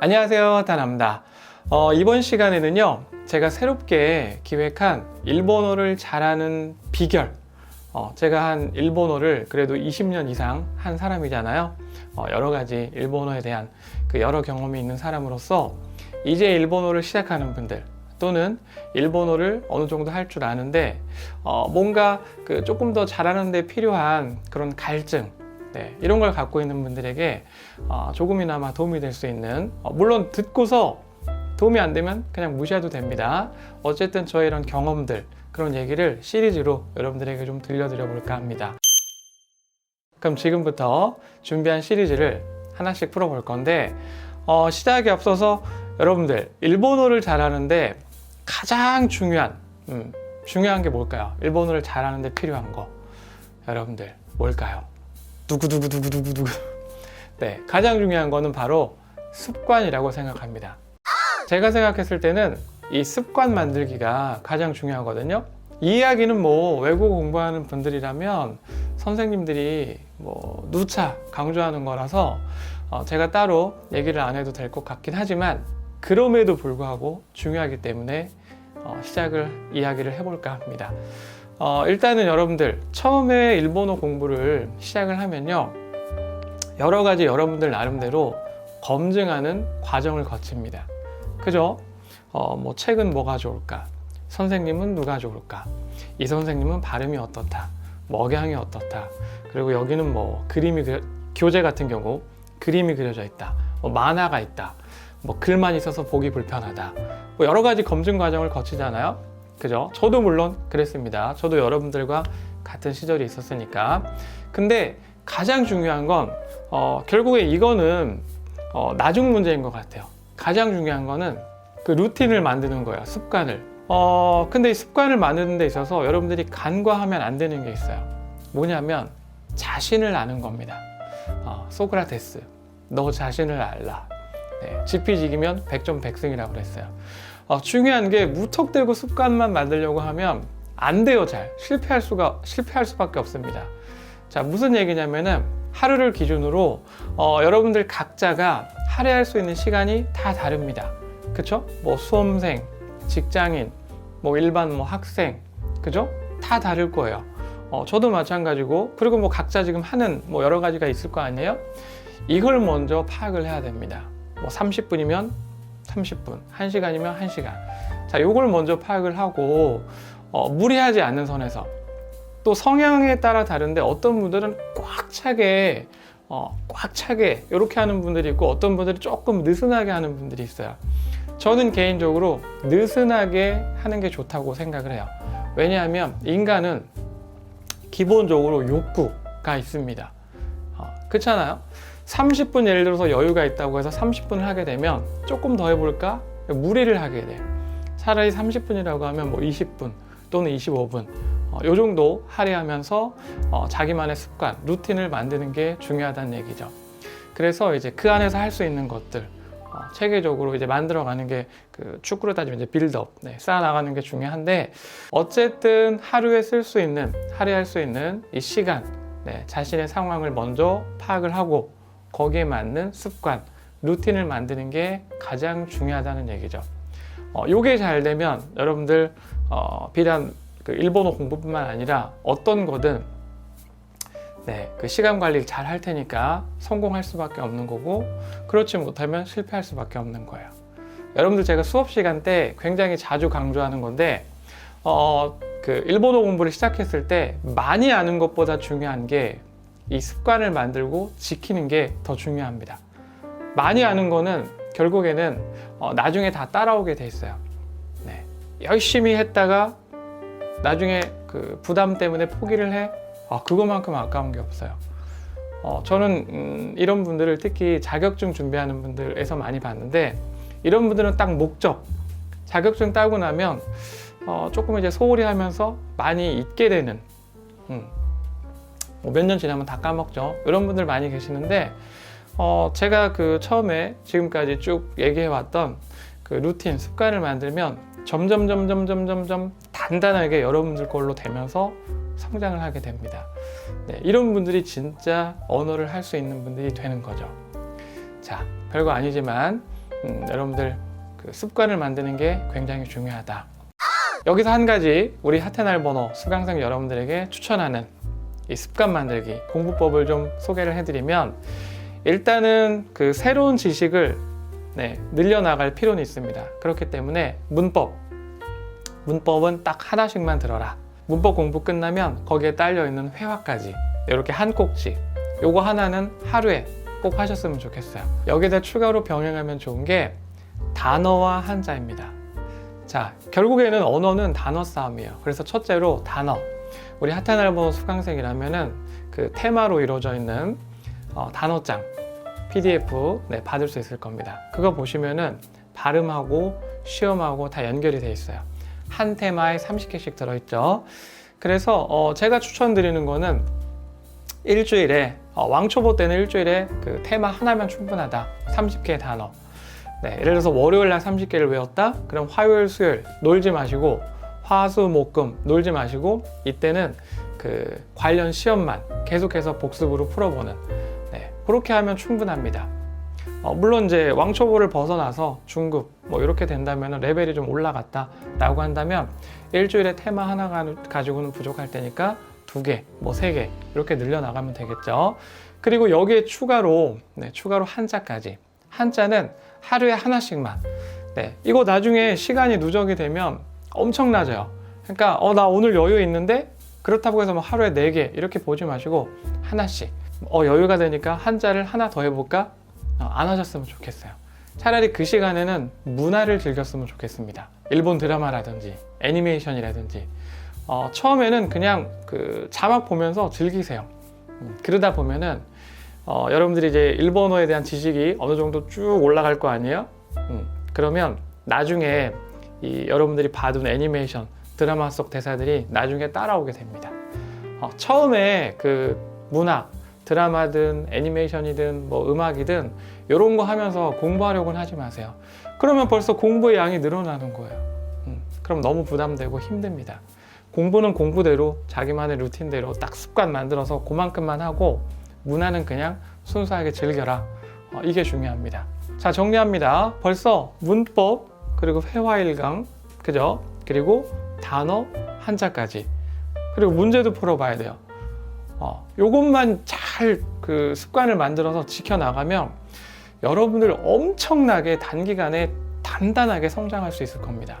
안녕하세요 다나입니다. 어, 이번 시간에는요 제가 새롭게 기획한 일본어를 잘하는 비결. 어, 제가 한 일본어를 그래도 20년 이상 한 사람이잖아요. 어, 여러 가지 일본어에 대한 그 여러 경험이 있는 사람으로서 이제 일본어를 시작하는 분들 또는 일본어를 어느 정도 할 줄 아는데 어, 뭔가 그 조금 더 잘하는 데 필요한 그런 갈증 네, 이런 걸 갖고 있는 분들에게 어, 조금이나마 도움이 될 수 있는 어, 물론 듣고서 도움이 안 되면 그냥 무시해도 됩니다. 어쨌든 저의 이런 경험들 그런 얘기를 시리즈로 여러분들에게 좀 들려드려 볼까 합니다. 그럼 지금부터 준비한 시리즈를 하나씩 풀어볼 건데 어, 시작에 앞서서 여러분들 일본어를 잘하는데 가장 중요한 음, 중요한 게 뭘까요? 일본어를 잘하는데 필요한 거 여러분들 뭘까요? 두구두구두구두구두구. 네 가장 중요한 거는 바로 습관이라고 생각합니다. 제가 생각했을 때는 이 습관 만들기가 가장 중요하거든요. 이 이야기는 뭐 외국어 공부하는 분들이라면 선생님들이 뭐 누차 강조하는 거라서 어, 제가 따로 얘기를 안 해도 될 것 같긴 하지만 그럼에도 불구하고 중요하기 때문에 어, 시작을 이야기를 해볼까 합니다. 어, 일단은 여러분들 처음에 일본어 공부를 시작을 하면요 여러 가지 여러분들 나름대로 검증하는 과정을 거칩니다. 그죠? 어, 뭐 책은 뭐가 좋을까? 선생님은 누가 좋을까? 이 선생님은 발음이 어떻다? 먹양이 어떻다? 그리고 여기는 뭐 그림이 그려, 교재 같은 경우 그림이 그려져 있다. 뭐 만화가 있다. 뭐 글만 있어서 보기 불편하다. 뭐 여러 가지 검증 과정을 거치잖아요. 그죠? 저도 물론 그랬습니다. 저도 여러분들과 같은 시절이 있었으니까. 근데 가장 중요한 건 어, 결국에 이거는 어, 나중 문제인 것 같아요. 가장 중요한 거는 그 루틴을 만드는 거예요. 습관을. 어, 근데 이 습관을 만드는 데 있어서 여러분들이 간과하면 안 되는 게 있어요. 뭐냐면 자신을 아는 겁니다. 어, 소크라테스, 너 자신을 알라. 네, 지피지기면 백전백승이라고 그랬어요. 어, 중요한 게 무턱대고 습관만 만들려고 하면 안 돼요, 잘. 실패할 수가, 실패할 수밖에 없습니다. 자, 무슨 얘기냐면은 하루를 기준으로 어, 여러분들 각자가 할애할 수 있는 시간이 다 다릅니다. 그쵸? 뭐 수험생, 직장인, 뭐 일반 뭐 학생, 그죠? 다 다를 거예요. 어, 저도 마찬가지고 그리고 뭐 각자 지금 하는 뭐 여러 가지가 있을 거 아니에요? 이걸 먼저 파악을 해야 됩니다. 뭐 30분이면 30분, 1시간이면 1시간. 자, 요걸 먼저 파악을 하고 어, 무리하지 않는 선에서 또 성향에 따라 다른데 어떤 분들은 꽉 차게 어, 꽉 차게 이렇게 하는 분들이 있고 어떤 분들이 조금 느슨하게 하는 분들이 있어요. 저는 개인적으로 느슨하게 하는 게 좋다고 생각을 해요. 왜냐하면 인간은 기본적으로 욕구가 있습니다. 어, 그렇잖아요. 30분 예를 들어서 여유가 있다고 해서 30분을 하게 되면 조금 더 해볼까? 무리를 하게 돼. 차라리 30분이라고 하면 뭐 20분 또는 25분 어, 요 정도 할애하면서 어, 자기만의 습관, 루틴을 만드는 게 중요하다는 얘기죠. 그래서 이제 그 안에서 할 수 있는 것들 어, 체계적으로 이제 만들어가는 게 그 축구로 따지면 이제 빌드업, 네, 쌓아나가는 게 중요한데 어쨌든 하루에 쓸 수 있는 할애할 수 있는 이 시간, 네, 자신의 상황을 먼저 파악을 하고 거기에 맞는 습관, 루틴을 만드는 게 가장 중요하다는 얘기죠. 어, 요게 잘 되면 여러분들 어, 비단 그 일본어 공부뿐만 아니라 어떤 거든 네, 그 시간 관리를 잘 할 테니까 성공할 수밖에 없는 거고 그렇지 못하면 실패할 수밖에 없는 거예요. 여러분들 제가 수업 시간 때 굉장히 자주 강조하는 건데 어, 그 일본어 공부를 시작했을 때 많이 아는 것보다 중요한 게 이 습관을 만들고 지키는 게 더 중요합니다. 많이 아는 거는 결국에는 어, 나중에 다 따라오게 돼 있어요. 네. 열심히 했다가 나중에 그 부담 때문에 포기를 해. 아, 그거만큼 아까운 게 없어요. 어, 저는 음, 이런 분들을 특히 자격증 준비하는 분들에서 많이 봤는데 이런 분들은 딱 목적 자격증 따고 나면 어, 조금 이제 소홀히 하면서 많이 잊게 되는 음, 뭐 몇년 지나면 다 까먹죠. 이런 분들 많이 계시는데 어, 제가 그 처음에 지금까지 쭉 얘기해 왔던 그 루틴 습관을 만들면 점점 점점 점점 점 단단하게 여러분들 걸로 되면서 성장을 하게 됩니다. 네, 이런 분들이 진짜 언어를 할 수 있는 분들이 되는 거죠. 자, 별거 아니지만 음, 여러분들 그 습관을 만드는 게 굉장히 중요하다. 여기서 한 가지 우리 하테날 번호 수강생 여러분들에게 추천하는 이 습관 만들기 공부법을 좀 소개를 해드리면 일단은 그 새로운 지식을 네, 늘려나갈 필요는 있습니다. 그렇기 때문에 문법 문법은 딱 하나씩만 들어라. 문법 공부 끝나면 거기에 딸려 있는 회화까지 이렇게 한 꼭지. 요거 하나는 하루에 꼭 하셨으면 좋겠어요. 여기다 추가로 병행하면 좋은 게 단어와 한자입니다. 자, 결국에는 언어는 단어 싸움이에요. 그래서 첫째로 단어. 우리 하탄알버 수강생이라면은 그 테마로 이루어져 있는 어, 단어장 PDF 네, 받을 수 있을 겁니다. 그거 보시면은 발음하고 시험하고 다 연결이 돼 있어요. 한 테마에 30개씩 들어있죠. 그래서 어, 제가 추천드리는 거는 일주일에 어, 왕초보 때는 일주일에 그 테마 하나면 충분하다. 30개의 단어. 네, 예를 들어서 월요일 날 30개를 외웠다. 그럼 화요일, 수요일 놀지 마시고 화수, 목금 놀지 마시고 이때는 그 관련 시험만 계속해서 복습으로 풀어보는. 네, 그렇게 하면 충분합니다. 어, 물론 이제 왕초보를 벗어나서 중급 뭐 이렇게 된다면 레벨이 좀 올라갔다라고 한다면 일주일에 테마 하나 가- 가지고는 부족할 테니까 두 개, 뭐 세 개 이렇게 늘려 나가면 되겠죠. 그리고 여기에 추가로 네, 추가로 한자까지 한자는 하루에 하나씩만. 네, 이거 나중에 시간이 누적이 되면 엄청나져요. 그러니까 어 나 오늘 여유 있는데 그렇다고 해서 뭐 하루에 네 개 이렇게 보지 마시고 하나씩. 어 여유가 되니까 한자를 하나 더 해볼까? 어, 안 하셨으면 좋겠어요. 차라리 그 시간에는 문화를 즐겼으면 좋겠습니다. 일본 드라마라든지 애니메이션이라든지 어, 처음에는 그냥 그 자막 보면서 즐기세요. 음, 그러다 보면은 어, 여러분들이 이제 일본어에 대한 지식이 어느 정도 쭉 올라갈 거 아니에요? 음, 그러면 나중에 이 여러분들이 봐둔 애니메이션 드라마 속 대사들이 나중에 따라오게 됩니다. 어, 처음에 그 문화 드라마든 애니메이션이든 뭐 음악이든 이런 거 하면서 공부하려고는 하지 마세요. 그러면 벌써 공부의 양이 늘어나는 거예요. 음, 그럼 너무 부담되고 힘듭니다. 공부는 공부대로 자기만의 루틴대로 딱 습관 만들어서 그만큼만 하고 문화는 그냥 순수하게 즐겨라. 어, 이게 중요합니다. 자 정리합니다. 벌써 문법 그리고 회화 일강 그죠? 그리고 단어 한자까지 그리고 문제도 풀어봐야 돼요. 어, 요것만 잘 그 습관을 만들어서 지켜나가면 여러분들 엄청나게 단기간에 단단하게 성장할 수 있을 겁니다.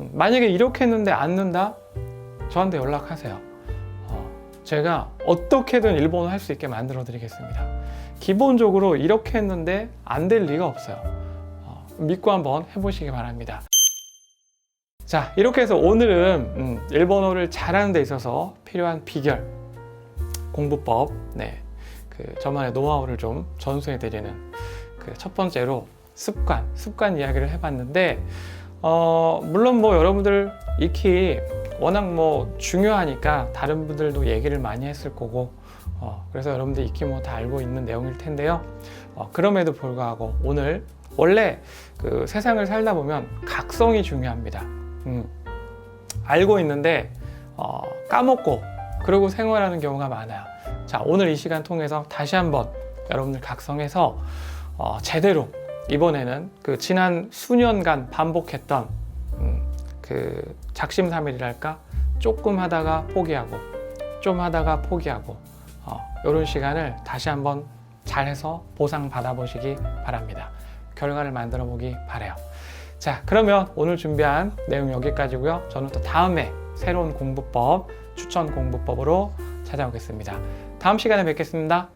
음, 만약에 이렇게 했는데 안 는다? 저한테 연락하세요. 어, 제가 어떻게든 일본어 할 수 있게 만들어 드리겠습니다. 기본적으로 이렇게 했는데 안 될 리가 없어요. 어, 믿고 한번 해보시기 바랍니다. 자, 이렇게 해서 오늘은 음, 일본어를 잘하는 데 있어서 필요한 비결, 공부법, 네, 그 저만의 노하우를 좀 전수해 드리는 그 첫 번째로 습관, 습관 이야기를 해봤는데 어, 물론 뭐 여러분들 익히 워낙 뭐 중요하니까 다른 분들도 얘기를 많이 했을 거고 어, 그래서 여러분들 익히 뭐 다 알고 있는 내용일 텐데요. 어, 그럼에도 불구하고 오늘 원래 그 세상을 살다 보면 각성이 중요합니다. 음, 알고 있는데 어, 까먹고 그러고 생활하는 경우가 많아요. 자 오늘 이 시간 통해서 다시 한번 여러분들 각성해서 어, 제대로 이번에는 그 지난 수년간 반복했던 음, 그 작심삼일이랄까 조금 하다가 포기하고 좀 하다가 포기하고 어, 이런 시간을 다시 한번 잘해서 보상 받아보시기 바랍니다. 결과를 만들어 보기 바래요. 자 그러면 오늘 준비한 내용 여기까지고요. 저는 또 다음에 새로운 공부법 추천 공부법으로 찾아오겠습니다. 다음 시간에 뵙겠습니다.